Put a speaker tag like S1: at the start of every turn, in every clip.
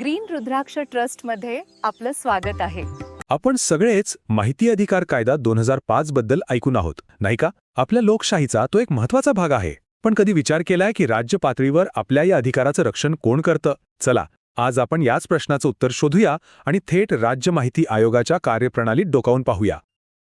S1: Green रुद्राक्ष ट्रस्टमध्ये आपलं स्वागत आहे.
S2: आपण सगळेच माहिती अधिकार कायदा दोन हजार पाच बद्दल ऐकून आहोत नाही का? आपल्या लोकशाहीचा तो एक महत्त्वाचा भाग आहे. पण कधी विचार केलाय की राज्य पातळीवर आपल्या या अधिकाराचं रक्षण कोण करतं? चला आज आपण याच प्रश्नाचं उत्तर शोधूया आणि थेट राज्य माहिती आयोगाच्या कार्यप्रणालीत डोकावून पाहूया.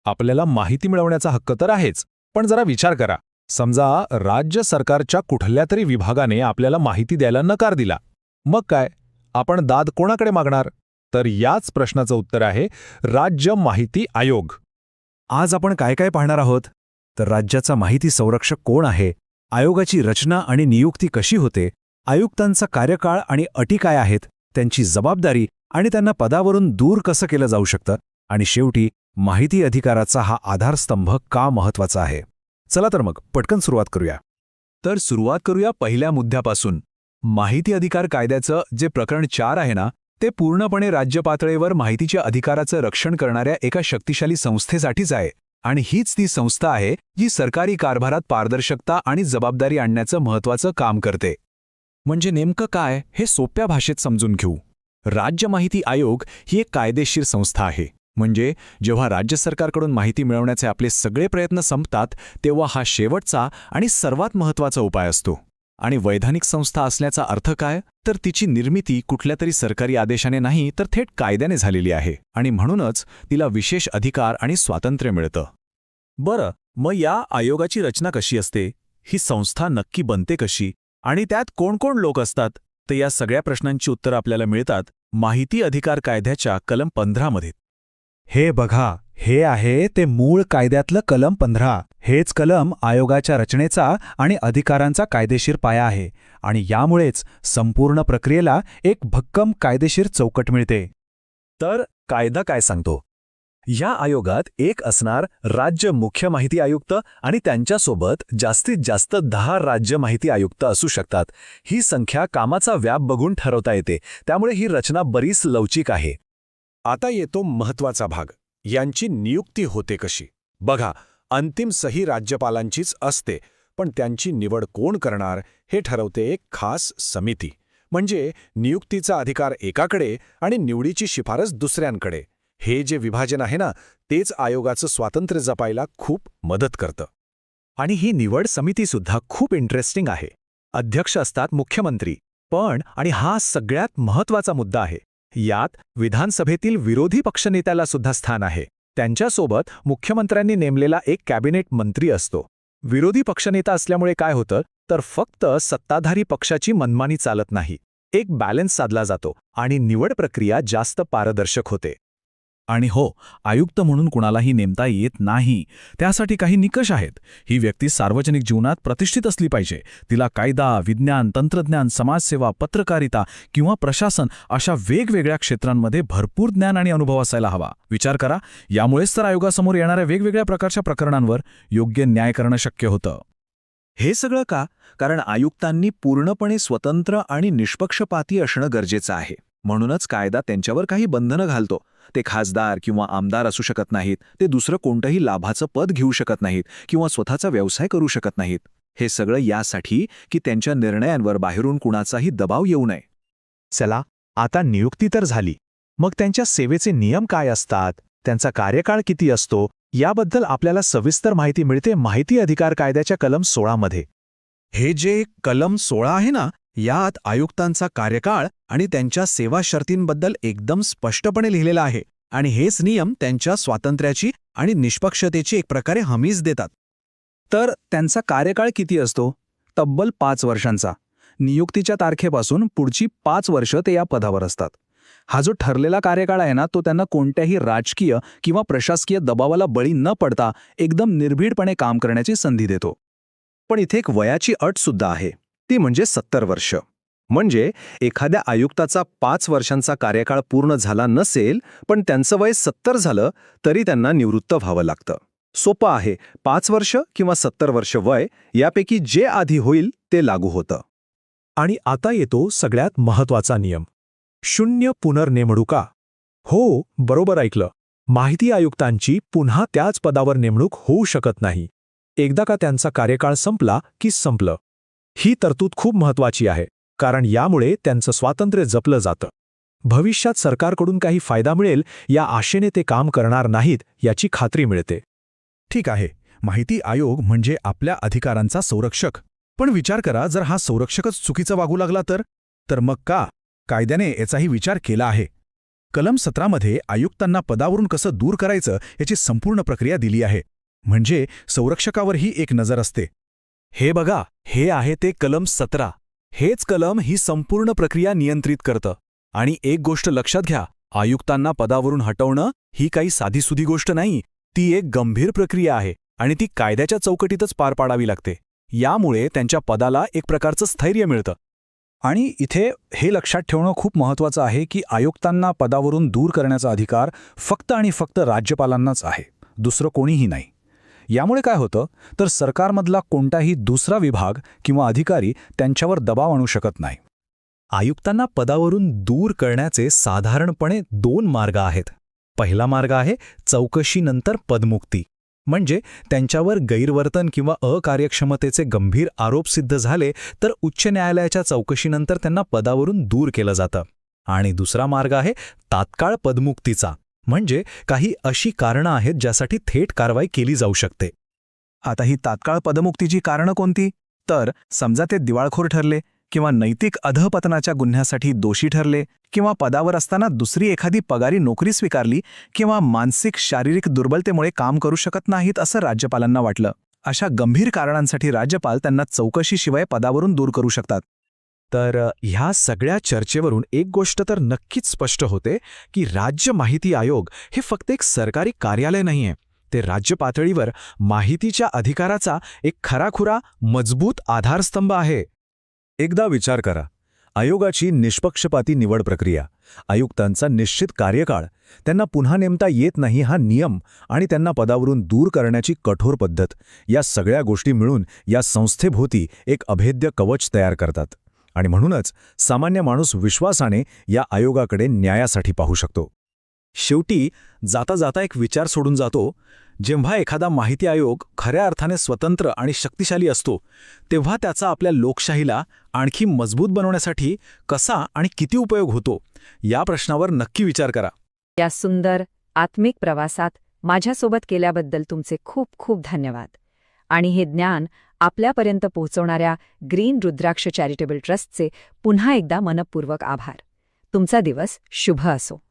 S2: आपल्याला माहिती मिळवण्याचा हक्क तर आहेच पण जरा विचार करा. समजा राज्य सरकारच्या कुठल्या तरी विभागाने आपल्याला माहिती द्यायला नकार दिला. मग काय? आपण दाद कोणाकडे मागणार? तर याच प्रश्नाचं उत्तर आहे राज्य माहिती आयोग. आज आपण काय काय पाहणार आहोत? तर राज्याचा माहिती संरक्षक कोण आहे? आयोगाची रचना आणि नियुक्ती कशी होते? आयुक्तांचा कार्यकाळ आणि अटी काय आहेत? त्यांची जबाबदारी आणि त्यांना पदावरून दूर कसं केलं जाऊ शकतं? आणि शेवटी माहिती अधिकाराचा हा आधारस्तंभ का महत्त्वाचा आहे? चला तर मग पटकन सुरुवात करूया. तर सुरुवात करूया पहिल्या मुद्द्यापासून. माहिती अधिकार कायद्याचं जे प्रकरण चार आहे ना ते पूर्णपणे राज्य पातळीवर माहितीच्या अधिकाराचं रक्षण करणाऱ्या एका शक्तिशाली संस्थेसाठीच आहे. आणि हीच ती संस्था आहे जी सरकारी कारभारात पारदर्शकता आणि जबाबदारी आणण्याचं महत्वाचं काम करते. म्हणजे नेमकं काय हे सोप्या भाषेत समजून घेऊ. राज्य माहिती आयोग ही एक कायदेशीर संस्था आहे. म्हणजे जेव्हा राज्य सरकारकडून माहिती मिळवण्याचे आपले सगळे प्रयत्न संपतात तेव्हा हा शेवटचा आणि सर्वात महत्त्वाचा उपाय असतो. आणि वैधानिक संस्था असल्याचा अर्थ काय? तर तिची निर्मिती कुठल्या तरी सरकारी आदेशाने नाही तर थेट कायद्याने झालेली आहे आणि म्हणूनच तिला विशेष अधिकार आणि स्वातंत्र्य मिळतं. बरं मग या आयोगाची रचना कशी असते? ही संस्था नक्की बनते कशी? आणि त्यात कोण कोण लोक असतात? तर या सगळ्या प्रश्नांची उत्तरं आपल्याला मिळतात माहिती अधिकार कायद्याच्या कलम पंधरामध्ये. हे बघा हे आहे ते मूळ कायद्यातलं कलम पंधरा. हेच कलम आयोगाच्या रचनेचा आणि अधिकारांचा कायदेशीर पाया आहे आणि यामुळेच संपूर्ण प्रक्रियेला एक भक्कम कायदेशीर चौकट मिळते. तर कायदा काय सांगतो? या आयोगात एक असणार राज्य मुख्य माहिती आयुक्त आणि त्यांच्यासोबत जास्तीत जास्त दहा राज्य माहिती आयुक्त असू शकतात. ही संख्या कामाचा व्याप बघून ठरवता येते. त्यामुळे ही रचना बरीच लवचिक आहे. आता येतो महत्त्वाचा भाग. यांची नियुक्ती होते कशी? बघा अंतिम सही राज्यपालांचीच असते पण त्यांची निवड कोण करणार हे ठरवते एक खास समिती. म्हणजे नियुक्तीचा अधिकार एकाकडे आणि निवडीची शिफारस दुसऱ्यांकडे. हे जे विभाजन आहे ना तेच आयोगाचं स्वातंत्र्य जपायला खूप मदत करतं. आणि ही निवड समितीसुद्धा खूप इंटरेस्टिंग आहे. अध्यक्ष असतात मुख्यमंत्री पण आणि हा सगळ्यात महत्त्वाचा मुद्दा आहे. यात विधानसभेतील विरोधी पक्षनेत्याला सुद्धा स्थान आहे. त्यांच्यासोबत मुख्यमंत्र्यांनी नेमलेला एक कॅबिनेट मंत्री असतो. विरोधी पक्षनेता असल्यामुळे काय होतं तर फक्त सत्ताधारी पक्षाची मनमानी चालत नाही. एक बॅलन्स साधला जातो आणि निवड प्रक्रिया जास्त पारदर्शक होते. आणि हो आयुक्त म्हणून कुणालाही नेमता येत नाही. त्यासाठी काही निकष आहेत. ही व्यक्ती सार्वजनिक जीवनात प्रतिष्ठित असली पाहिजे. तिला कायदा विज्ञान तंत्रज्ञान समाजसेवा पत्रकारिता किंवा प्रशासन अशा वेगवेगळ्या क्षेत्रांमध्ये भरपूर ज्ञान आणि अनुभव असायला हवा. विचार करा यामुळेच तर आयोगासमोर येणाऱ्या वेगवेगळ्या प्रकारच्या प्रकरणांवर योग्य न्याय करणं शक्य होतं. हे सगळं का? कारण आयुक्तांनी पूर्णपणे स्वतंत्र आणि निष्पक्षपाती असणं गरजेचं आहे. म्हणूनच कायदा त्यांच्यावर काही बंधनं घालतो. ते खासदार किंवा आमदार असू शकत नाहीत ते दुसरं कोणतंही लाभाचं पद घेऊ शकत नाहीत किंवा स्वतःचा व्यवसाय करू शकत नाहीत. हे सगळं यासाठी की त्यांच्या निर्णयांवर बाहेरून कुणाचाही दबाव येऊ नये. चला आता नियुक्ती तर झाली. मग त्यांच्या सेवेचे नियम काय असतात? त्यांचा कार्यकाळ किती असतो? याबद्दल आपल्याला सविस्तर माहिती मिळते माहिती अधिकार कायद्याच्या कलम सोळामध्ये. हे जे कलम सोळा आहे ना यात आयुक्तांचा कार्यकाळ आणि त्यांच्या सेवा शर्तींबद्दल एकदम स्पष्टपणे लिहिलेलं आहे आणि हेच नियम त्यांच्या स्वातंत्र्याची आणि निष्पक्षतेची एक प्रकारे हमीच देतात. तर त्यांचा कार्यकाळ किती असतो? तब्बल पाच वर्षांचा. नियुक्तीच्या तारखेपासून पुढची पाच वर्ष ते या पदावर असतात. हा जो ठरलेला कार्यकाळ आहे ना तो त्यांना कोणत्याही राजकीय किंवा प्रशासकीय दबावाला बळी न पडता एकदम निर्भीडपणे काम करण्याची संधी देतो. पण इथे एक वयाची अट सुद्धा आहे. ती म्हणजे सत्तर वर्ष. म्हणजे एखाद्या आयुक्ताचा पाच वर्षांचा कार्यकाळ पूर्ण झाला नसेल पण त्यांचं वय सत्तर झालं तरी त्यांना निवृत्त व्हावं लागतं. सोपं आहे पाच वर्ष किंवा सत्तर वर्ष वय यापैकी जे आधी होईल ते लागू होतं. आणि आता येतो सगळ्यात महत्त्वाचा नियम. शून्य पुनर्नेमणुका. हो बरोबर ऐकलं. माहिती आयुक्तांची पुन्हा त्याच पदावर नेमणूक होऊ शकत नाही. एकदा का त्यांचा कार्यकाळ संपला की संपलं. ही तरतूद खूप महत्वाची आहे कारण यामुळे त्यांचं स्वातंत्र्य जपलं जातं. भविष्यात सरकारकडून काही फायदा मिळेल या आशेने ते काम करणार नाहीत याची खात्री मिळते.
S3: ठीक आहे माहिती आयोग म्हणजे आपल्या अधिकारांचा संरक्षक. पण विचार करा जर हा संरक्षकच चुकीचा वागू लागला तर? तर मग का? कायद्याने याचाही विचार केला आहे. कलम सतरामध्ये आयुक्तांना पदावरून कसं दूर करायचं याची संपूर्ण प्रक्रिया दिली आहे. म्हणजे संरक्षकावरही एक नजर असते.
S2: हे बघा हे आहे ते कलम सतरा. हेच कलम ही संपूर्ण प्रक्रिया नियंत्रित करतं. आणि एक गोष्ट लक्षात घ्या आयुक्तांना पदावरून हटवणं ही काही साधीसुधी गोष्ट नाही ती एक गंभीर प्रक्रिया आहे आणि ती कायद्याच्या चौकटीतच पार पाडावी लागते. यामुळे त्यांच्या पदाला एक प्रकारचं स्थैर्य मिळतं. आणि इथे हे लक्षात ठेवणं खूप महत्त्वाचं आहे की आयुक्तांना पदावरून दूर करण्याचा अधिकार फक्त आणि फक्त राज्यपालांनाच आहे. दुसरं कोणीही नाही. यामुळे काय होतं? तर सरकारमधला कोणताही दुसरा विभाग किंवा अधिकारी त्यांच्यावर दबाव आणू शकत नाही. आयुक्तांना पदावरून दूर करण्याचे साधारणपणे दोन मार्ग आहेत. पहिला मार्ग आहे चौकशीनंतर पदमुक्ती म्हणजे त्यांच्यावर गैरवर्तन किंवा अकार्यक्षमतेचे गंभीर आरोप सिद्ध झाले तर उच्च न्यायालयाच्या चौकशीनंतर त्यांना पदावरून दूर केलं जातं. आणि दुसरा मार्ग आहे तात्काळ पदमुक्तीचा म्हणजे काही अशी कारणं आहेत ज्यासाठी थेट कारवाई केली जाऊ शकते. आता ही तात्काळ पदमुक्तीची कारणं कोणती? तर समजा ते दिवाळखोर ठरले किंवा नैतिक अधपतनाच्या गुन्ह्यासाठी दोषी ठरले किंवा पदावर असताना दुसरी एखादी पगारी नोकरी स्वीकारली किंवा मानसिक शारीरिक दुर्बलतेमुळे काम करू शकत नाहीत असं राज्यपालांना वाटलं. अशा गंभीर कारणांसाठी राज्यपाल त्यांना चौकशीशिवाय पदावरून दूर करू शकतात. तर ह्या सगळ्या चर्चेवरून एक गोष्ट तर नक्कीच स्पष्ट होते की राज्य माहिती आयोग हे फक्त एक सरकारी कार्यालय नाहीये. ते राज्य पातळीवर माहितीच्या अधिकाराचा एक खराखुरा मजबूत आधारस्तंभ आहे. एकदा विचार करा. आयोगाची निष्पक्षपाती निवड प्रक्रिया आयुक्तांचा निश्चित कार्यकाळ त्यांना पुन्हा नेमता येत नाही हा नियम आणि त्यांना पदावरून दूर करण्याची कठोर पद्धत या सगळ्या गोष्टी मिळून या संस्थेभोवती एक अभेद्य कवच तयार करतात. आणि म्हणूनच सामान्य माणूस विश्वासाने या आयोगाकडे न्यायासाठी पाहू शकतो. शेवटी जाता जाता एक विचार सोडून जातो जेव्हा एखादा माहिती आयोग खऱ्या अर्थाने स्वतंत्र आणि शक्तिशाली असतो तेव्हा त्याचा आपल्या लोकशाहीला आणखी मजबूत बनवण्यासाठी कसा आणि किती उपयोग होतो या प्रश्नावर नक्की विचार करा.
S4: या सुंदर आत्मिक प्रवासात माझ्यासोबत केल्याबद्दल तुमचे खूप खूप धन्यवाद. आणि हे ज्ञान आपल्यापर्यंत पोहोचवणाऱ्या ग्रीन रुद्राक्ष चॅरिटेबल ट्रस्टचे पुन्हा एकदा मनपूर्वक आभार. तुमचा दिवस शुभ असो.